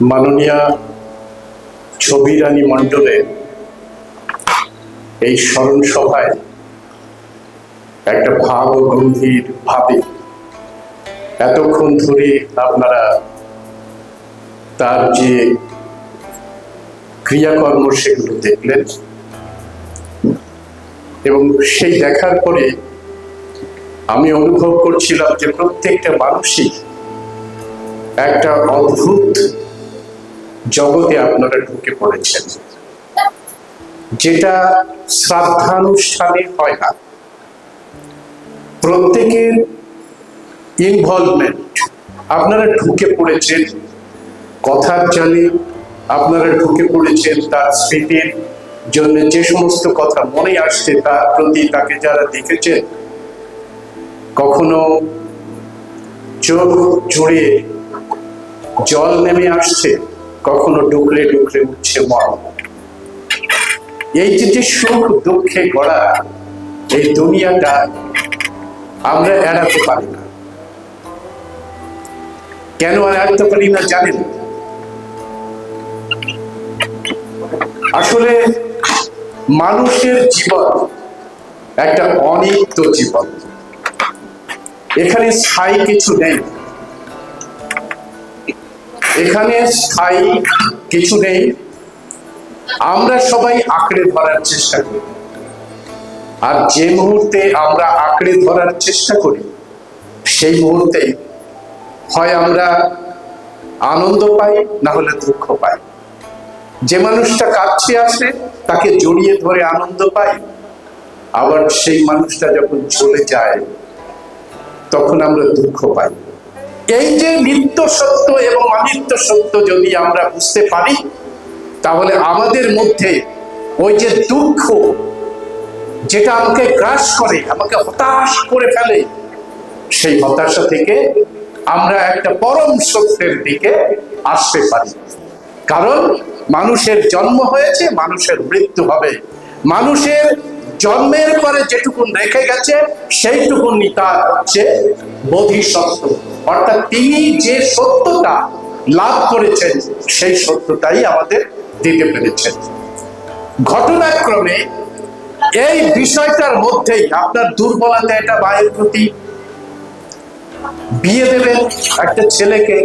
মাননীয়া ছবি রানী মণ্ডলের এই স্মরণ সভায় একটা ভাব গম্ভীর ভাবে এতক্ষণ ধরে আপনারা তার যে ক্রিয়াকর্ম সেগুলো দেখলেন এবং সেই দেখার পরে আমি অনুভব করছিলাম যে প্রত্যেকটা মানুষই একটা অদ্ভুত জগতে আপনারা ঢুকে পড়েছেন। যেটা শ্রাদ্ধানুষ্ঠানে হয় না। প্রত্যেকের ইনভলভমেন্ট আপনারা ঢুকে পড়েছেন, কথার জালে আপনারা ঢুকে পড়েছেন তার স্মৃতির জন্য। যে সমস্ত কথা মনে আসছে তার প্রতি তাকে যারা দেখেছেন, কখনো চোখ জুড়ে জল নেমে আসছে কখনো ডুকরে ডুকরে উঠছে মন এই যে সুখ দুঃখে গড়া এই দুনিয়াটা আমরা এড়াতে পারি না। কেন এড়াতে পারি না জানেন? আসলে মানুষের জীবন একটা অনিত্য জীবন। এখানে স্থায়ী কিছু নেই। এখানে স্থায়ী কিছু নেই। আমরা সবাই আঁকড়ে ধরার চেষ্টা করি। আর যে মুহূর্তে আমরা আঁকড়ে ধরার চেষ্টা করি, সেই মুহূর্তে হয় আমরা আনন্দ পাই, না হলে দুঃখ পাই। যে মানুষটা কাছে আসে তাকে জড়িয়ে ধরে আনন্দ পাই। আবার সেই মানুষটা যখন চলে যায়, তখন আমরা দুঃখ পাই। এই যে নিত্য সত্য এবং অনিত্য সত্য যদি আমরা বুঝতে পারি, তাহলে আমাদের মধ্যে ওই যে দুঃখ, যেটা আমাকে গ্রাস করে, আমাকে হতাশ করে ফেলে, সেই হতাশা থেকে আমরা একটা পরম সত্যের দিকে আসতে পারি। কারণ মানুষের জন্ম হয়েছে, মানুষের মৃত্যু হবে। মানুষের জন্মের পরে যেটুকুন রেখে গেছে, সেইটুকুনি তার হচ্ছে বোধিসত্ত্ব। অর্থাৎ তিনি যে সত্যটা লাভ করেছেন, সেই সত্যটাই আমাদের দিতে পেরেছেন। ঘটনাক্রমে এই বিষয়টার মধ্যেই আপনার দুর্বলতা এটা মায়ের প্রতি। বিয়ে দেবেন একটা ছেলেকে,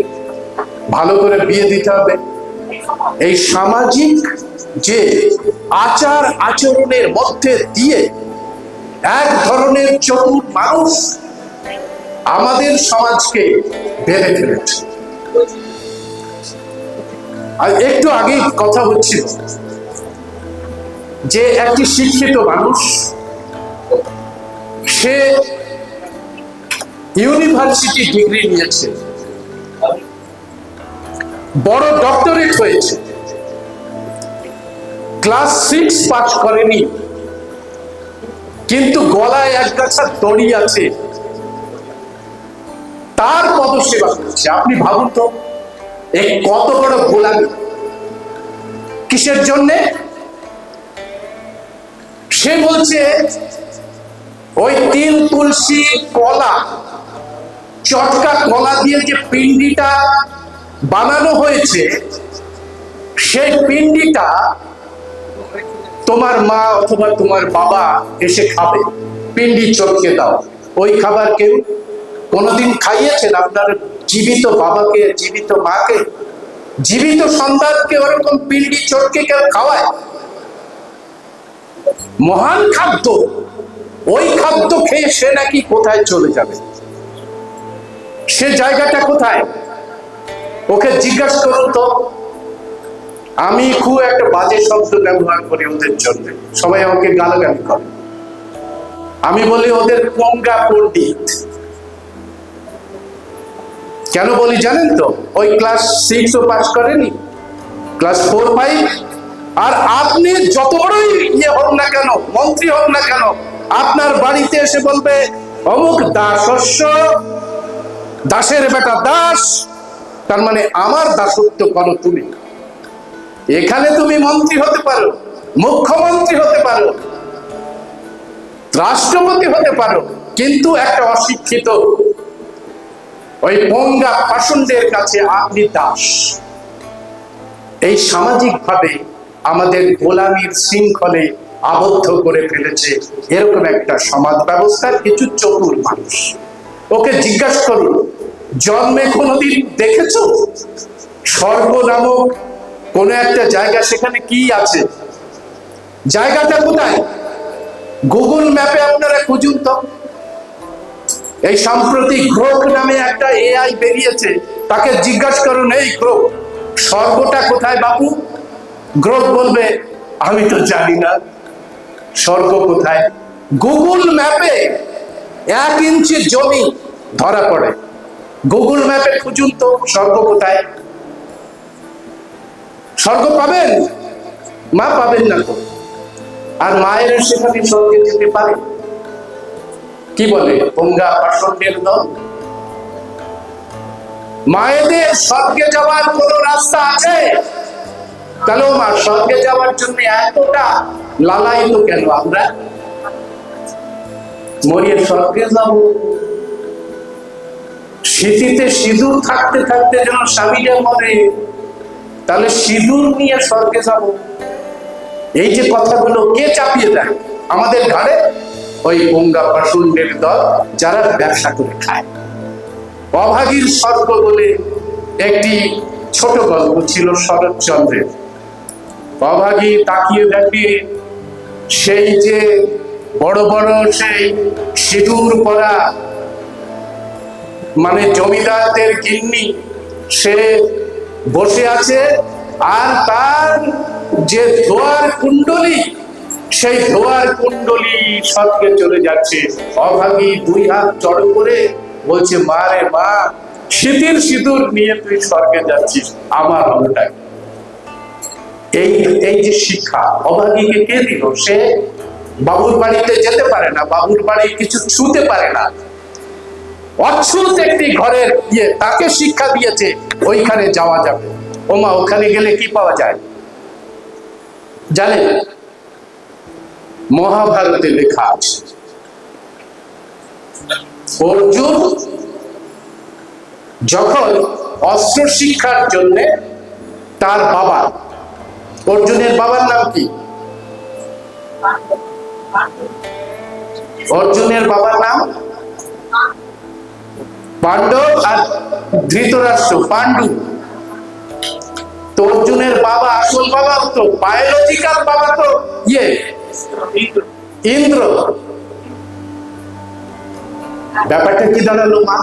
ভালো করে বিয়ে দিতে হবে। এই সামাজিক যে আচার আচরণের মধ্যে দিয়ে এক ধরনের চতুর মানুষ আমাদের সমাজকে বেঁধে ফেলেছে। আর একটু আগেই কথা হচ্ছিল যে একটি শিক্ষিত মানুষ, সে ইউনিভার্সিটি ডিগ্রি নিয়েছে, বড় ডক্টরেট হয়েছে। ক্লাস সিক্স পাস করেনি। কিন্তু গলায় এক গাছা দড়ি আছে। তার পদসেবা করছে। আপনি ভাবুন তো, এই কত বড় গোলামি। কিসের জন্যে? সে বলছে, ওই তিল, তুলসী, কলা, চটকা কলা দিয়ে যে পিন্ডিটা বানানো হয়েছে, সেই পিণ্ডিটা তোমার মা অথবা তোমার বাবা এসে খাবে। পিন্ডি চটকে দাও। ওই খাবার কেউ কোনোদিন খাইয়েছেন আপনার জীবিত বাবাকে, জীবিত মাকে, জীবিত সন্তানকে ওরকম পিন্ডি চটকে কেউ খাওয়ায়? মহান খাদ্য। ওই খাদ্য খেয়ে সে নাকি কোথায় চলে যাবে? সে জায়গাটা কোথায়? ওকে জিজ্ঞাসা করুন তো। আমি খুব একটা বাজে শব্দ ব্যবহার করি ওদের জন্য। সবাই আমাকে গালাগালি করে। আমি বলি, ওদের পঙ্গা পণ্ডিত কেন বলি জানেন তো? ওই ক্লাস সিক্স ও পাস করেনি? ক্লাস ফোর ফাইভ আর আপনি যত বড়ই ইয়ে হোক না কেন, মন্ত্রী হোক না কেন, আপনার বাড়িতে এসে বলবে, অমুক দাসস্য দাসের বেটা দাস, তার মানে আমার দাসত্ব করো তুমি। এখানে তুমি মন্ত্রী হতে পারো, মুখ্যমন্ত্রী হতে পারো, রাষ্ট্রপতি হতে পারো, কিন্তু একটা অশিক্ষিত ওই পঙ্গা পাষণ্ডের কাছে আপনি দাস। এই সামাজিকভাবে আমাদের গোলামীর শৃঙ্খলে আবদ্ধ করে ফেলেছে এরকম একটা সমাজ ব্যবস্থার কিছু চতুর মানুষ। ওকে জিজ্ঞাসা করুন, জন্মে কোনোদিন দেখেছ? স্বর্গ নামক কোন একটা জায়গা সেখানে কি আছে? জায়গাটা কোথায়? গুগল ম্যাপে আপনারা খুঁজুন তো। এই সাম্প্রতিক গ্রোক নামে একটা এআই বেরিয়েছে। তাকে জিজ্ঞাসা করুন, এই গ্রোক স্বর্গটা কোথায় বাবু গ্রোক বলবে, আমি তো জানি না, স্বর্গ কোথায়? গুগল ম্যাপে এক ইঞ্চি জমি ধরা পড়ে। গুগল ম্যাপে খুঁজুন তো, স্বর্গ কোথায়? স্বর্গ পাবেন? মা পাবেন না তো। আর মায়ের সেখানে স্বর্গে যেতে পারে? কি বলে? গঙ্গা পাষণ্ডের দল? মায়েদের স্বর্গে যাওয়ার কোন রাস্তা আছে? তাহলে মা, স্বর্গে যাওয়ার জন্য এতটা লালায়িত কেন আমরা? মরিয়ে স্বর্গে যাব। স্মৃতিতে সিঁদুর থাকতে থাকতে যেন স্বামীরা মরে তাহলে সিঁদুর নিয়ে স্বর্গে যাব। এই যে কথাগুলো কে চাপিয়ে দেয়? আমাদের ঘাড়ে ওই গঙ্গা পাশুন্ডের দল, যারা ব্যবসা করে খায়। অভাগীর স্বর্গ বলে একটি ছোট গল্প ছিল শরৎচন্দ্রের। অভাগী তাকিয়ে দেখে সেই যে বড় বড় সেই সিঁদুর পরা মানে জমিদারদের গিন্নি, সে বসে আছে আর তার যে ধোয়ার কুণ্ডলী, সেই ধোয়ার কুণ্ডলী স্বর্গে চলে যাচ্ছে। অভাগী দুই হাত জড়ো করে বলছে, মা রে মা শীতের সিঁদুর নিয়ে তুই স্বর্গে যাচ্ছিস, আমার কি? এই এই যে শিক্ষা, অভাগীকে কে দিল? সে বাবুর বাড়িতে যেতে পারে না, বাবুর বাড়ি কিছু ছুতে পারে না। অচ্ছুত একটি ঘরের ইয়ে তাকে শিক্ষা দিয়েছে, ওইখানে যাওয়া যাবে। ওমা, ওখানে গেলে কি পাওয়া যায়? জানেন, মহাভারতে লেখা আছে, অর্জুন যখন অস্ত্র শিক্ষার জন্য তার বাবা, অর্জুনের বাবার নাম কি? অর্জুনের বাবার নাম? পাণ্ডব আর ধৃতরাষ্ট্র, পাণ্ডু। তো অর্জুনের বাবা আসল বাবা তো বায়োলজিক্যাল বাবা তো ইয়ে ইন্দ্র। ব্যাপারটা কি দাঁড়াল, মা?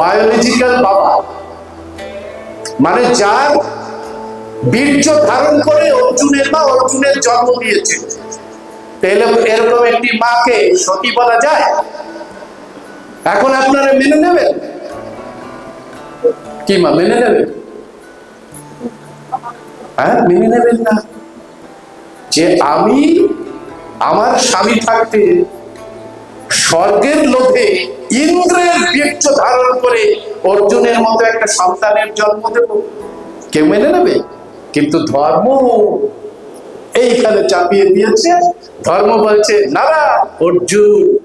বায়োলজিক্যাল বাবা। মানে যার বীর্য ধারণ করে অর্জুনের মা অর্জুনের জন্ম দিয়েছে। এরকম একটি মাকে সতী বলা যায়? এখন আপনারা মেনে নেবেন? কি মা, মেনে নেবেন? হ্যাঁ মেনে নেবেন না। যে আমি আমার স্বামী থাকতে স্বর্গের লোভে ইন্দ্রের বীর্য ধারণ করে অর্জুনের মতো একটা সন্তানের জন্ম দেব। কেউ মেনে নেবে? কিন্তু ধর্ম এইখানে চাপিয়ে দিয়েছে। ধর্ম বলছে না না অর্জুন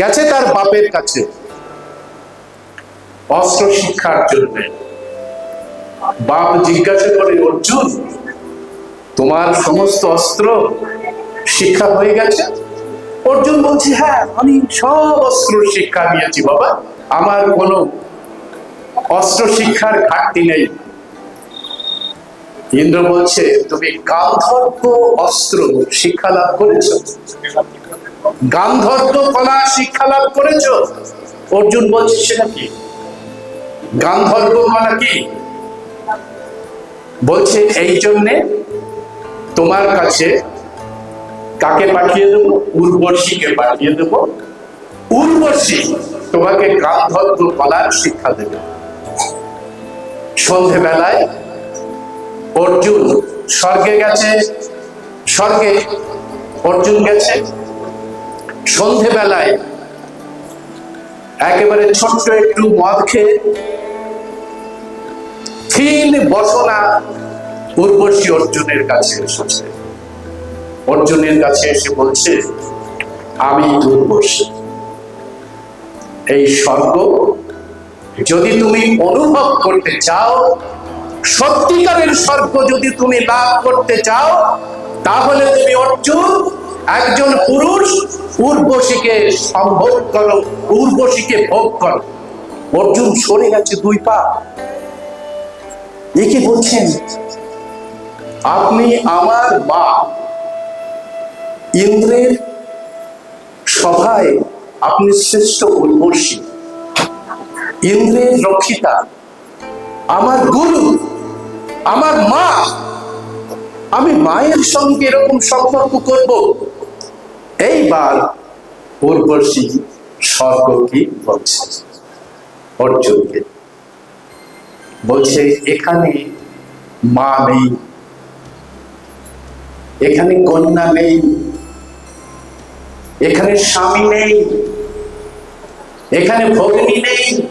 গেছে তার বাপের কাছে। অস্ত্র শিক্ষার জন্য বাপ জিজ্ঞাসা করে, অর্জুন, তোমার সমস্ত অস্ত্র শিক্ষা হয়ে গেছে? অর্জুন বলছে হ্যাঁ আমি সব অস্ত্র শিক্ষা নিয়েছি বাবা। আমার কোনো অস্ত্র শিক্ষার ঘাটতি নেই। ইন্দ্র বলছে, তুমি গান্ধর্ব অস্ত্র শিক্ষা লাভ করেছ। গান্ধর্ব কলা শিক্ষা লাভ করেছ? অর্জুন বলছে, সেটা কি? গান্ধর্ব কলা কি? বলছে, এই জন্যে তোমার কাছে কাকে পাঠিয়ে দেবো? উর্বশীকে পাঠিয়ে দেবো। উর্বশী তোমাকে গান্ধর্ব কলার শিক্ষা দেবে। সন্ধেবেলায় অর্জুন স্বর্গে গেছে। স্বর্গে অর্জুন গেছে। সন্ধেবেলায় একেবারে ছোট্ট একটু মদ খেয়ে থিন বসনা উর্বশী অর্জুনের কাছে এসেছে। অর্জুনের কাছে এসে বলছে, আমি উর্বশী। এই স্বর্গ যদি তুমি অনুভব করতে চাও, সত্যিকারের স্বর্গ যদি তুমি লাভ করতে চাও, তাহলে তুমি অর্জুন একজন পুরুষ উর্বশীকে সম্ভোগ করো উর্বশীকে ভোগ করো। অর্জুন সরে গেছে দুই পা। একে বলছেন, আপনি আমার মা। ইন্দ্রের সভায় আপনি শ্রেষ্ঠ উর্বশী ইন্দ্রের রক্ষিতা, আমার গুরু, আমার মা। আমি মায়ের সঙ্গে এরকম সম্পর্ক করব। এইবার উর্বশী স্বর্গ কি বলছে? অর্জুনকে। বলছে, এখানে মা নেই। এখানে কন্যা নেই। এখানে স্বামী নেই। এখানে ভগ্নী নেই।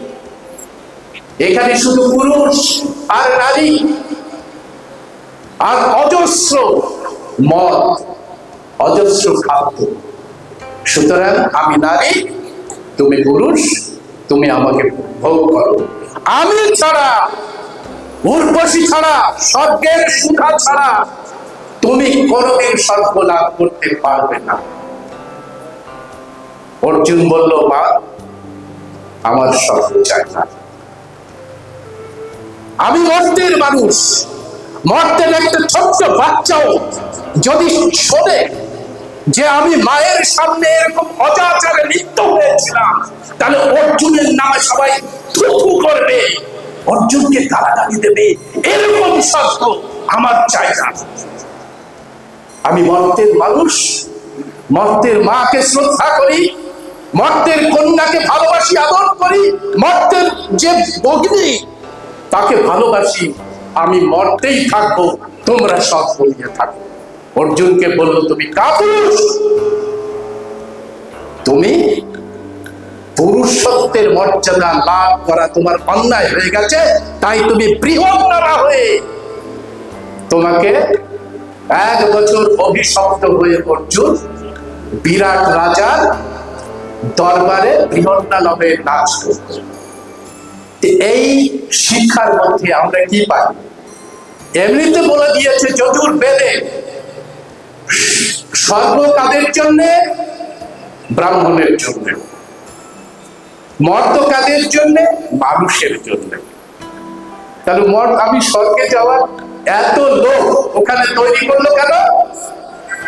এখানে শুধু পুরুষ আর নারী। আর অজস্র মদ অজস্র খাদ্য। সুতরাং আমি নারী, তুমি পুরুষ, তুমি আমাকে ভোগ করো। আমি ছাড়া, উর্বশী ছাড়া, স্বর্গের সুখা ছাড়া তুমি কোনোদিন স্বর্গ লাভ করতে পারবে না। অর্জুন বলল, মা, আমার স্বর্গ চাই না। আমি মর্তের মানুষ। মর্তের একটা ছোট্ট বাচ্চাও যদি শোনে যে আমি মায়ের সামনে এরকম অজাচারে লিপ্ত হয়েছিলাম, তাহলে অর্জুনের নামে সবাই থুথু করবে। অর্জুনকে গালাগালি দেবে, এরকম সত্য আমার চাই না। আমি মর্তের মানুষ, মর্তের মাকে শ্রদ্ধা করি, মর্তের কন্যাকে ভালোবাসি, আদর করি, মর্তের যে ভগ্নী, তাকে ভালোবাসি, আমি মর্তেই থাকব, তোমরা সব বলিয়ে থাকো। অর্জুনকে বলল, তুমি কাপুরুষ। তুমি পুরুষত্বের মর্যাদা লাভ করা তোমার অন্যায় হয়ে গেছে, তাই তুমি বৃহন্নরা হয়ে তোমাকে এক বছর অভিশপ্ত হয়ে অর্জুন বিরাট রাজার দরবারে বৃহন্না নবে নাচ এই শিক্ষার মধ্যে আমরা কি পাই? এমনিতে বলে দিয়েছে যজুর বেদে স্বর্গ কাদের জন্য? ব্রাহ্মণের জন্য। মর্ত কাদের জন্য? মানুষের জন্য। তাহলে মঠ আমি স্বর্গে যাওয়ার এত লোক ওখানে তৈরি করল কেন?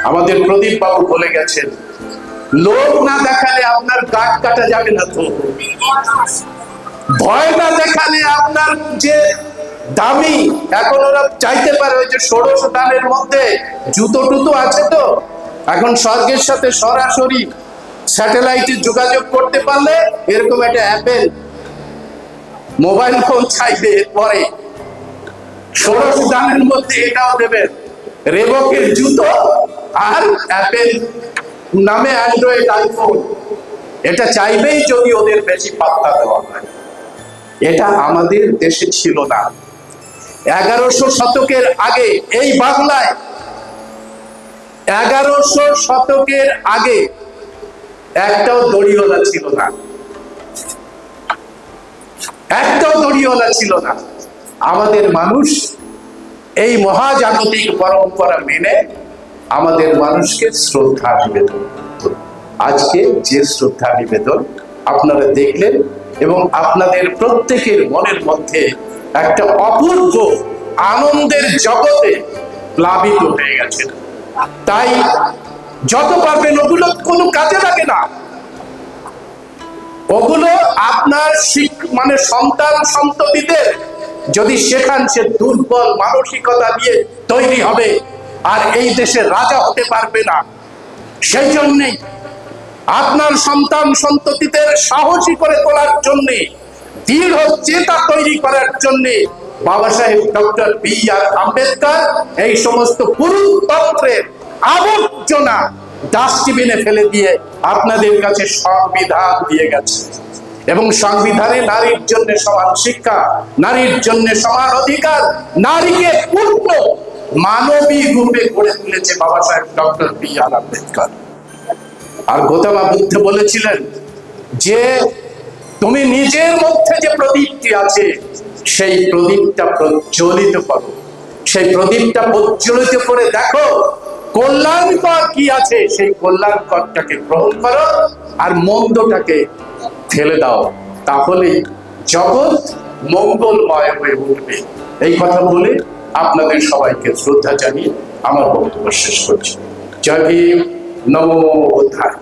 আমাদের প্রদীপ বাবু বলে গেছেন লোক না দেখালে আপনার গাছ কাটা যাবে না তো। ভয় না দেখালে আপনার যে দামি। এখন ওরা চাইতে পারে ওই যে ষোড়শ দানের মধ্যে জুতো টুতো আছে তো? এখন স্বর্গের সাথে সরাসরি স্যাটেলাইটে যোগাযোগ করতে পারলে এরকম একটা অ্যাপেল মোবাইল ফোন চাইবে পরে ষোড়শ দানের মধ্যে এটাও দেবেন রেবকের জুতো আর অ্যাপেল নামে অ্যান্ড্রয়েড আইফোন এটা চাইবেই যদি ওদের বেশি পাত্তা দেওয়া হয়। এটা আমাদের দেশে ছিল না। এগারোশো শতকের আগে, এই বাংলায়, এগারোশো শতকের আগে একটাও দড়িওয়ালা ছিল না। একটাও দড়িওয়ালা ছিল না। আমাদের মানুষ এই মহাজাগতিক পরম্পরা মেনে আমাদের মানুষকে শ্রদ্ধা নিবেদন আজকে যে শ্রদ্ধা নিবেদন আপনারা দেখলেন এবং আপনাদের প্রত্যেকের মনের মধ্যে একটা অপূর্ব আনন্দের জগতে প্লাবিত হয়ে গেছে। তাই যত পারবেন ওগুলো কোনো কাজে লাগে না। ওগুলো আপনার মানে সন্তান সন্ততিদের যদি শেখান সে দুর্বল মানসিকতা দিয়ে তৈরি হবে, আর এই দেশে রাজা হতে পারবে না। সেই জন্যেই আপনার সন্তান সন্ততিদের সাহসী করে তোলার জন্যে দৃঢ় চেতা তৈরি করার জন্যে বাবা সাহেব ডক্টর বি আর আম্বেদকর এই সমস্ত পুরুতন্ত্রের আবর্জনা ডাস্টবিনে ফেলে দিয়ে আপনাদের কাছে সংবিধান দিয়ে গেছে। এবং সংবিধানে নারীর জন্য সমান শিক্ষা, নারীর জন্য সমান অধিকার, নারীকে পূর্ণ মানবী রূপে গড়ে তুলেছে Baba Saheb doctor B R Ambedkar. আর গৌতমা বুদ্ধ বলেছিলেন যে তুমি নিজের মধ্যে যে প্রদীপটি আছে, সেই প্রদীপটা প্রজ্বলিত করো। সেই প্রদীপটা প্রজ্বলিত করে দেখো, কল্যাণকর কি আছে? সেই কল্যাণকরটাকে গ্রহণ করো আর মন্দটাকে ফেলে দাও। তাহলে জগৎ মঙ্গলময় হয়ে উঠবে। এই কথা বলে আপনাদের সবাইকে শ্রদ্ধা জানিয়ে আমার বক্তব্য শেষ করছি। জয় নমো বুদ্ধায়